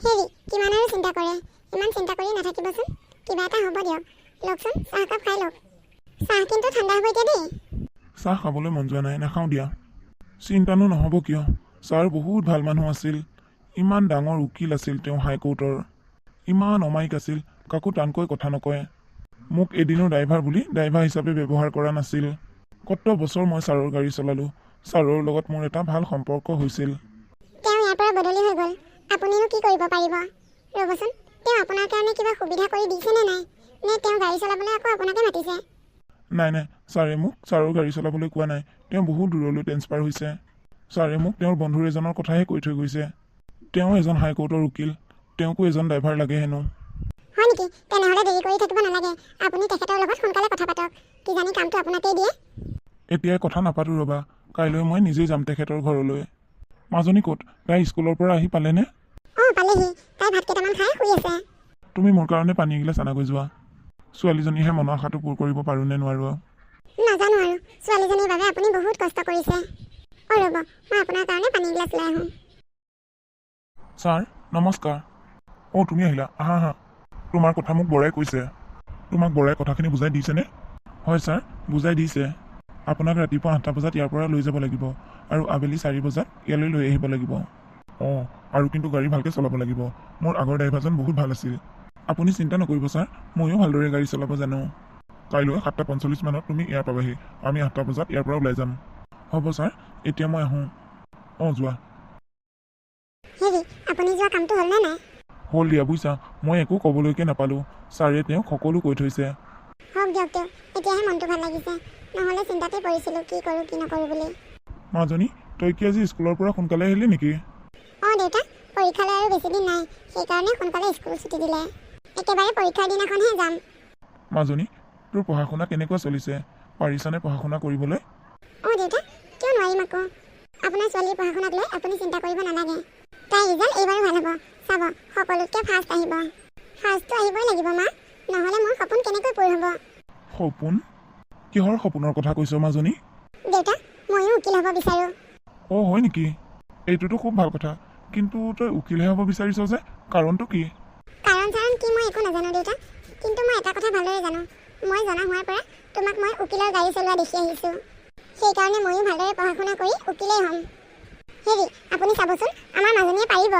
হেৰি কিমান আৰু চিন্তা কৰে? ইমান চিন্তা কৰি নাথাকিবচোন। কিবা এটা হ'ব দিয়ক। লওকচোন চাহ একাপ খাই লওক। চাহ কিন্তু ঠাণ্ডা হ'ব এতিয়া দেই। চাহ খাবলৈ মন যোৱা নাই নাখাওঁ দিয়া। চিন্তানো নহ'ব কিয়? ছাৰ বহুত ভাল মানুহ আছিল। ইমান ডাঙৰ উকিল আছিল তেওঁ হাইকোৰ্টৰ। ইমান অমায়িক আছিল কাকো টানকৈ কথা নকয়। মোক এদিনো ড্ৰাইভাৰ বুলি ড্ৰাইভাৰ হিচাপে ব্যৱহাৰ কৰা নাছিল। কত বছৰ মই ছাৰৰ গাড়ী চলালোঁ। ছাৰৰ লগত মোৰ এটা ভাল সম্পৰ্ক হৈছিল। তেওঁ ইয়াৰ পৰা বদলি হৈ গ'ল। আপুনিনো কি কৰিব পাৰিব? ৰ'বচোন তেওঁ আপোনাৰ কাৰণে কিবা সুবিধা কৰি দিছেনে নাই? নে তেওঁ গাড়ী চলাবলৈ আকৌ আপোনাকে মাতিছে? নাই নাই ছাৰে মোক ছাৰৰ গাড়ী চলাবলৈ কোৱা নাই। তেওঁ বহুত দূৰলৈ ট্ৰেন্সফাৰ হৈছে। ছাৰে মোক তেওঁৰ বন্ধুৰ এজনৰ কথাহে কৈ থৈ গৈছে। তেওঁ এজন হাইকোৰ্টৰ উকিল। তেওঁকো এজন ড্ৰাইভাৰ লাগে হেনো। হয় নেকি? তেনেহ'লে দেৰি কৰি থাকিব নালাগে। আপুনি তেখেতৰ লগত সোনকালে কথা পাতক। কিজানি কামটো আপোনাকেই দিয়ে? এতিয়াই কথা নাপাতো ৰ'বা। কাইলৈ মই নিজেই যাম তেখেতৰ ঘৰলৈ। মাজনী ক'ত? তাই স্কুলৰ পৰা আহি পালেনে? অঁ পালেহি। তাই ভাত কেইটামান খাই শুই আছে। তুমি মোৰ কাৰণে পানী এগিলাচ আনাগৈ যোৱা। ছোৱালীজনীহে মনৰ আশাটো পূৰ কৰিব পাৰোঁ নে নোৱাৰোঁ নাজানো আৰু। ছোৱালীজনীৰ বাবে আপুনি বহুত কষ্ট কৰিছে। অঁ ৰ'ব মই আপোনাৰ কাৰণে পানী এগিলাচ লৈ আহোঁ। ছাৰ নমস্কাৰ। অঁ তুমি আহিলা। আহা আহা। তোমাৰ কথা মোক বৰাই কৈছে। তোমাক বৰাই কথাখিনি বুজাই দিছেনে? হয় ছাৰ বুজাই দিছে। আপোনাক ৰাতিপুৱা আঠটা বজাত ইয়াৰ পৰা লৈ যাব লাগিব আৰু আবেলি চাৰি বজাত ইয়ালৈ লৈ আহিব লাগিব। অঁ আৰু কিন্তু গাড়ী ভালকৈ চলাব লাগিব। মোৰ আগৰ ড্ৰাইভাৰজন বহুত ভাল আছিল। আপুনি চিন্তা নকৰিব ছাৰ। ময়ো ভালদৰে গাড়ী চলাব জানো। কাইলৈ সাতটা পঞ্চল্লিছ মানত তুমি ইয়াৰ পাবাহি। আমি আঠটা বজাত ইয়াৰ পৰা ওলাই যাম। হ'ব ছাৰ। এতিয়া মই আহোঁ। অঁ যোৱা। হেৰি আপুনি যোৱা কামটো হ'লনে নাই? হ'ল দিয়া বুজিছা মই একো ক'বলৈকে নাপালোঁ। ছাৰে তেওঁক সকলো কৈ থৈছে। হওক দিয়ক দিয়ক। এতিয়াহে মনটো ভাল লাগিছে। নহ'লে চিন্তাতে পৰিছিলোঁ কি কৰোঁ কি নকৰোঁ বুলি। মাজনী তই কি আজি স্কুলৰ পৰা সোনকালে আহিলি নেকি? দেউতা পৰীক্ষালৈ আৰু বেছি দিন নাই। সেইকাৰণে সোনকালে স্কুল ছুটি দিলে। একেবাৰে পৰীক্ষাৰ দিনাখনহে যাম। মাজনী তোৰ পঢ়া শুনা কেনেকুৱা চলিছে? পাৰিছানে পঢ়া শুনা কৰিবলৈ? অঁ দেউতা কিয় নোৱাৰিম আকৌ? আপোনাৰ ছোৱালীৰ পঢ়া শুনাক লৈ আপুনি চিন্তা কৰিব নালাগে। তাইৰ ৰিজাল্ট এইবাৰো ভাল হ'ব। চাব সকলোতকৈ ফাৰ্ষ্ট আহিব। ফাৰ্ষ্টটো আহিবই লাগিব মা। নহ'লে মোৰ সপোন কেনেকৈ পূৰ হ'ব? সপোন? কিহৰ সপোনৰ কথা কৈছ মাজনী দেউতা ময়ো উকিল হ'ব বিচাৰোঁ। অঁ হয় নেকি? এইটোতো খুব ভাল কথা। কিন্তু তই উকিলহে হ'ব বিচাৰিছ যে কাৰণটো কি? কাৰণ চাৰণ কি মই একো নাজানো দেউতা। কিন্তু মই এটা কথা ভালদৰে জানো। মই জনা হোৱাৰ পৰা তোমাক মই উকিলৰ গাড়ী চলোৱা দেখি আহিছোঁ। সেইকাৰণে ময়ো ভালদৰে পঢ়া শুনা কৰি উকিলেই হ'ম। হেৰি আপুনি চাবচোন আমাৰ মাজনীয়ে পাৰিব?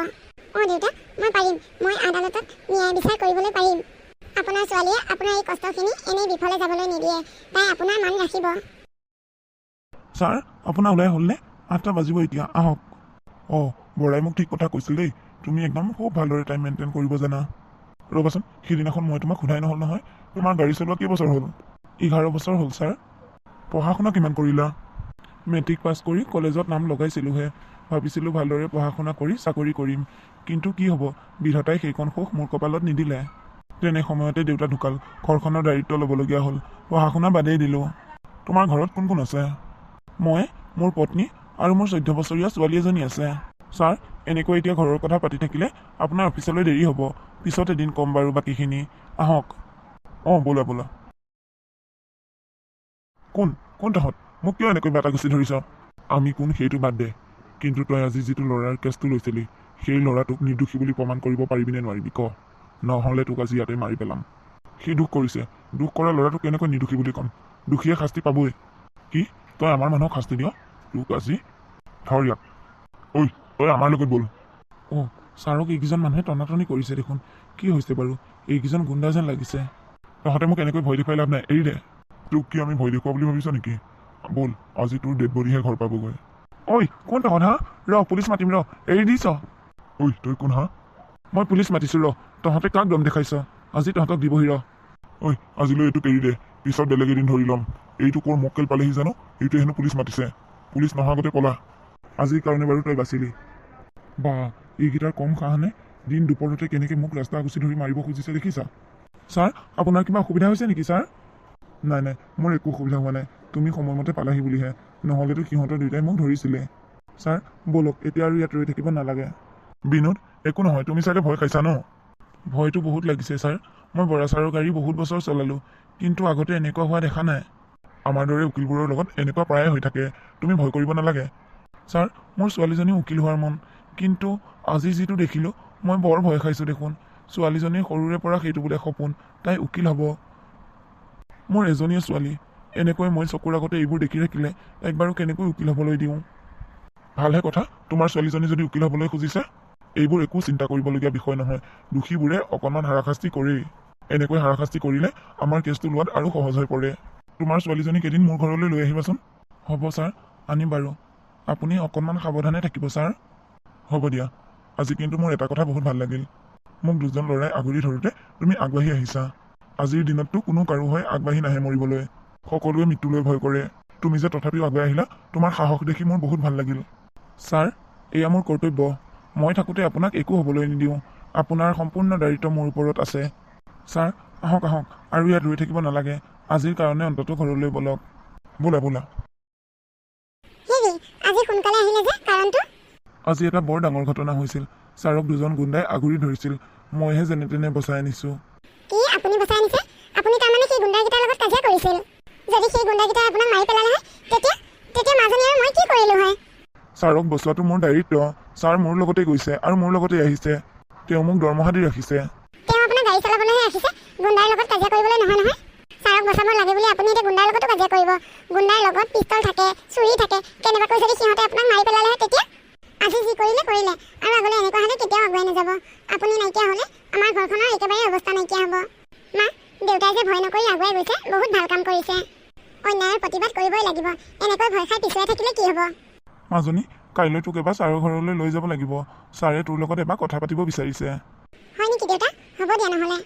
অঁ দেউতা মই পাৰিম। মই আদালতত ন্যায় বিচাৰ কৰিবলৈ পাৰিম। আপোনাৰ ছোৱালীয়ে আপোনাৰ এই কষ্টখিনি এনেই বিফলে যাবলৈ নিদিয়ে। তাই আপোনাৰ মান ৰাখিব। ছাৰ আপোনাৰ ওলাই হ'লনে? আঠটা বাজিব এতিয়া আহক। অঁ বৰাই মোক ঠিক কথা কৈছিল দেই। তুমি একদম খুব ভালদৰে টাইম মেইনটেইন কৰিব জানা। ৰ'বাচোন সিদিনাখন মই তোমাক সোধাই নহ'ল নহয়। তোমাৰ গাড়ী চলোৱা কেইবছৰ হ'ল? এঘাৰ বছৰ হ'ল ছাৰ। পঢ়া শুনা কিমান কৰিলা? মেট্ৰিক পাছ কৰি কলেজত নাম লগাইছিলোঁহে। ভাবিছিলোঁ ভালদৰে পঢ়া শুনা কৰি চাকৰি কৰিম। কিন্তু কি হ'ব বিধাতাই সেইখন সুখ মোৰ কপালত নিদিলে। তেনে সময়তে দেউতা ঢুকাল। ঘৰখনৰ দায়িত্ব ল'বলগীয়া হ'ল। পঢ়া শুনা বাদেই দিলোঁ। তোমাৰ ঘৰত কোন কোন আছে? মই মোৰ পত্নী আৰু মোৰ চৈধ্য বছৰীয়া ছোৱালী এজনী আছে। ছাৰ এনেকৈ এতিয়া ঘৰৰ কথা পাতি থাকিলে আপোনাৰ অফিচলৈ দেৰি হ'ব। পিছত এদিন ক'ম বাৰু বাকীখিনি। আহক। অঁ ব'লা ব'লা। কোন? কোন তহঁত? মোক কিয় এনেকৈ বাটা গুচি ধৰিছ? আমি কোন সেইটো বাদ দে। কিন্তু তই আজি যিটো ল'ৰাৰ কেছটো লৈছিলি সেই ল'ৰাটোক নিৰ্দোষী বুলি প্ৰমাণ কৰিব পাৰিবিনে নোৱাৰিবি ক? নহ'লে তোক আজি ইয়াতে মাৰি পেলাম। সি দুখ কৰিছে। দুখ কৰা ল'ৰাটোক কেনেকৈ নিৰ্দোষী বুলি ক'ম? দোষীয়ে শাস্তি পাবই। কি? তই আমাৰ মানুহক শাস্তি দিয়? তোক আজি ধৰ ইয়াক ঐ! তই আমাৰ লগত ব'ল। অঁ ছাৰক এইকেইজন মানুহে টনাটনি কৰিছে দেখোন। কি হৈছে বাৰু? এইকেইজন গুণ্ডা যেন লাগিছে। তহঁতে মোক এনেকৈ ভয় দেখুৱাই লাভ নাই। এৰি দে। তোক কি আমি ভয় দেখুওৱা বুলি ভাবিছ নেকি? ব'ল আজি তোৰ ডেড বডিহে ঘৰ পাবগৈ। ঐ কোন তহঁত হা? ৰ পুলিচ মাতিম ৰ এৰি দিছ। ঐ তই কোন হা? মই পুলিচ মাতিছোঁ ৰ তহঁতে কাক দম দেখাইছ? আজি তহঁতক দিবহি ৰ ঐ আজিলৈ এইটোক এৰি দে। পিছত বেলেগ এদিন ধৰি ল'ম। এইটো ক'ৰ মক্কেল পালেহি জানো? এইটো হেনো পুলিচ মাতিছে। পুলিচ নহা আগতে পলা। আজিৰ কাৰণে বাৰু তই বাচিলি। বা এইকেইটাৰ কম সাহনে দিন দুপৰতে কেনেকৈ মোক ৰাস্তা গুচি ধৰি মাৰিব খুজিছে দেখিছা? ছাৰ আপোনাৰ কিবা অসুবিধা হৈছে নেকি ছাৰ? নাই নাই মোৰ একো অসুবিধা হোৱা নাই। তুমি সময়মতে পালাহি বুলিহে। নহ'লেতো সিহঁতৰ দুয়োটাই মোক ধৰিছিলে। ছাৰ ব'লক এতিয়া আৰু ইয়াত ৰৈ থাকিব নালাগে। বিনোদ একো নহয় তুমি চাগে ভয় খাইছা ন? ভয়টো বহুত লাগিছে ছাৰ। মই বৰা ছাৰৰ গাড়ী বহুত বছৰ চলালোঁ কিন্তু আগতে এনেকুৱা হোৱা দেখা নাই। আমাৰ দৰে উকিলবোৰৰ লগত এনেকুৱা প্ৰায়ে হৈ থাকে। তুমি ভয় কৰিব নালাগে। ছাৰ মোৰ ছোৱালীজনী উকিল হোৱাৰ মন। কিন্তু আজি যিটো দেখিলোঁ মই বৰ ভয় খাইছোঁ দেখোন। ছোৱালীজনীৰ সৰুৰে পৰা সেইটো বোলে সপোন তাই উকিল হ'ব। মোৰ এজনীয়ে ছোৱালী এনেকৈ মই চকুৰ আগতে এইবোৰ দেখি থাকিলে তাইক বাৰু কেনেকৈ উকিল হ'বলৈ দিওঁ? ভালহে কথা তোমাৰ ছোৱালীজনী যদি উকিল হ'বলৈ খুজিছে এইবোৰ একো চিন্তা কৰিবলগীয়া বিষয় নহয়। দোষীবোৰে অকণমান হাৰাশাস্তি কৰেই। এনেকৈ হাৰাশাস্তি কৰিলে আমাৰ কেছটো লোৱাত আৰু সহজ হৈ পৰে। তোমাৰ ছোৱালীজনীক এদিন মোৰ ঘৰলৈ লৈ আহিবাচোন। হ'ব ছাৰ আনিম বাৰু। আপুনি অকণমান সাৱধানে থাকিব ছাৰ। হ'ব দিয়া। আজি কিন্তু মোৰ এটা কথা বহুত ভাল লাগিল। মোক দুজন ল'ৰাই আগুৰি ধৰোঁতে তুমি আগবাঢ়ি আহিছা। আজিৰ দিনততো কোনো কাৰো হৈ আগবাঢ়ি নাহে মৰিবলৈ। সকলোৱে মৃত্যুলৈ ভয় কৰে। তুমি যে তথাপিও আগুৱাই আহিলা তোমাৰ সাহস দেখি মোৰ বহুত ভাল লাগিল। ছাৰ এয়া মোৰ কৰ্তব্য। মই থাকোঁতে আপোনাক একো হ'বলৈ নিদিওঁ। আপোনাৰ সম্পূৰ্ণ দায়িত্ব মোৰ ওপৰত আছে। ছাৰ আহক আহক। আৰু ইয়াত ৰৈ থাকিব নালাগে। আজিৰ কাৰণে অন্ততঃ ঘৰলৈ বলক। বোলা বোলা হেৰি আজি সোনকালে আহিলে যে কাৰণটো আজি এটা বৰ ডাঙৰ ঘটনা হৈছিল। ছাৰক দুজন গুণ্ডাই আগুৰি ধৰিছিল। মইহে যেনে তেনে বচাই আনিছোঁ। কি? আপুনি বচাই আনিছে? আপুনি তাৰমানে সেই গুণ্ডাকেইটাৰ লগত কাজিয়া কৰিছিল? যদি সেই গুণ্ডাকেইটাই আপোনাক মাৰি পেলালে হয় তেতিয়া তেতিয়া মাজনী আৰু মই কি কৰিলোঁ হয়? ছাৰক বচোৱাটো মোৰ দায়িত্ব। ছাৰ মোৰ লগতে গৈছে আৰু মোৰ লগতে আহিছে। তেওঁ মোক দৰমহা দি ৰাখিছে। তেওঁ আপোনাক গাড়ী চলাবলৈহে ৰাখিছে গুণ্ডাৰ লগত কাজিয়া কৰিবলৈ নহয় নহয়। ছাৰক বচাব লাগে বুলি আপুনি এতিয়া গুণ্ডাৰ লগতো কাজিয়া কৰিব। গুণ্ডাৰ লগত পিষ্টল থাকে চুৰি থাকে। কেনেবাকৈ যদি সিহঁতে আপোনাক মাৰি পেলালে হয় তেতিয়া আজি যি কৰিলে কৰিলে। আৰু আগলৈ এনেকুৱা হ'লে কেতিয়াও আগুৱাই নাযাব। আপুনি নাইকিয়া হ'লে আমাৰ ঘৰখনৰ একেবাৰে অৱস্থা নাইকিয়া হ'ব। মা দেউতাই যে ভয় নকৰি আগুৱাই গৈছে বহুত ভাল কাম কৰিছে। অন্যায়ৰ প্ৰতিবাদ কৰিবই লাগিব। এনেকৈ ভয় খাই পিছুৱাই থাকিলে কি হ'ব? মাজনী কাইলৈ তোক এবাৰ ছাৰৰ ঘৰলৈ লৈ যাব লাগিব। ছাৰে তোৰ লগত এবাৰ কথা পাতিব বিচাৰিছে। হয় নেকি দেউতা? হ'ব দিয়া নহ'লে।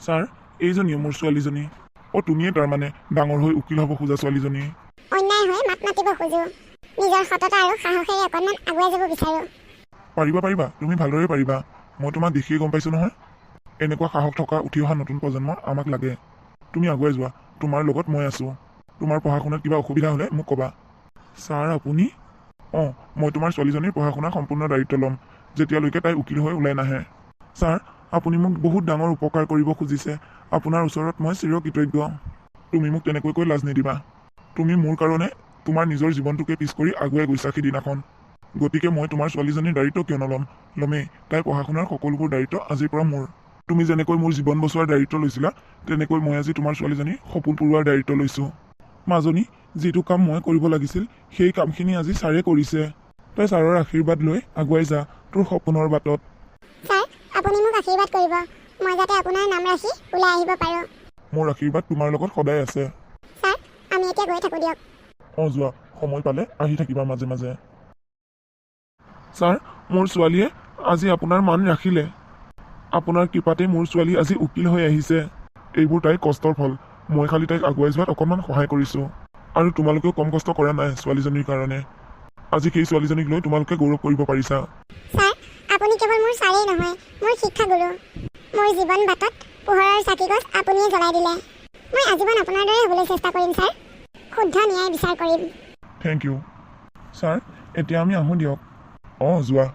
ছাৰ এইজনীয়ে মোৰ ছোৱালীজনী। অ' তুমিয়ে তাৰমানে ডাঙৰ হৈ উকিল হ'ব খোজা ছোৱালীজনী। অন্যায় হৈ মাত মাতিব খোজোঁ। নিজৰ সততা আৰু সাহসেৰে অকণমান আগুৱাই যাব বিচাৰোঁ। পাৰিবা পাৰিবা। তুমি ভালদৰে পাৰিবা। মই তোমাক দেখিয়ে গম পাইছোঁ নহয়। এনেকুৱা সাহস থকা উঠি অহা নতুন প্ৰজন্ম আমাক লাগে। তুমি আগুৱাই যোৱা। তোমাৰ লগত মই আছোঁ। তোমাৰ পঢ়া শুনাত কিবা অসুবিধা হ'লে মোক ক'বা। ছাৰ আপুনি? অঁ মই তোমাৰ ছোৱালীজনীৰ পঢ়া শুনাৰ সম্পূৰ্ণ দায়িত্ব ল'ম। যেতিয়ালৈকে তাই উকিল হৈ ওলাই নাহে। ছাৰ আপুনি মোক বহুত ডাঙৰ উপকাৰ কৰিব খুজিছে। আপোনাৰ ওচৰত মই চিৰকৃতজ্ঞ। তুমি মোক তেনেকৈ লাজ নিদিবা। তুমি মোৰ কাৰণে তোমাৰ নিজৰ জীৱনটোকে পিছ কৰি আগুৱাই গৈছা সিদিনাখন। গতিকে মই তোমাৰ ছোৱালীজনীৰ দায়িত্ব কিয় নল'ম? ল'মেই তাইৰ পঢ়া শুনাৰ সকলোবোৰ দায়িত্ব আজিৰ পৰা মোৰ। তুমি যেনেকৈ মোৰ জীৱন বচোৱাৰ দায়িত্ব লৈছিলা তেনেকৈ মই আজি তোমাৰ ছোৱালীজনীৰ সপোন পূৰোৱাৰ দায়িত্ব লৈছোঁ। মাজনী যিটো কাম মই কৰিব লাগিছিল সেই কামখিনি আজি ছাৰে কৰিছে। তই ছাৰৰ আশীৰ্বাদ লৈ আগুৱাই যা তোৰ সপোনৰ বাটত। ছাৰ আপুনি মোক আশীৰ্বাদ কৰিব। মই যাতে আপোনাৰ নাম ৰাখি ওলাই আহিব পাৰোঁ। মোৰ আশীৰ্বাদ তোমাৰ লগত সদায় আছে। ছাৰ আমি এতিয়া গৈ থাকোঁ দিয়ক। অঁ যোৱা সময় পালে আহি থাকিবা মাজে মাজে। ছাৰ মোৰ ছোৱালীয়ে আজি আপোনাৰ মান ৰাখিলে। আপোনাৰ কৃপাতে মোৰ ছোৱালী আজি উকিল হৈ আহিছে। এইবোৰ তাইৰ কষ্টৰ ফল। মই খালি তাইক আগুৱাই যোৱাত অকণমান সহায় কৰিছোঁ। আৰু তোমালোকেও কম কষ্ট কৰা নাই ছোৱালীজনীৰ কাৰণে। আজি সেই ছোৱালীজনীক লৈ তোমালোকে গৌৰৱ কৰিব পাৰিছা। ছাৰ আপুনি কেৱল মোৰ জীৱন বাটত পোহৰৰ চাকিগছ আপুনিয়ে জ্বলাই দিলে। মই আজীৱন আপোনাৰ দৰে হ'বলৈ চেষ্টা কৰিম ছাৰ। শুদ্ধ ন্যায় বিচাৰ কৰিম। থেংক ইউ ছাৰ এতিয়া আমি আহোঁ দিয়ক। অঁ যোৱা।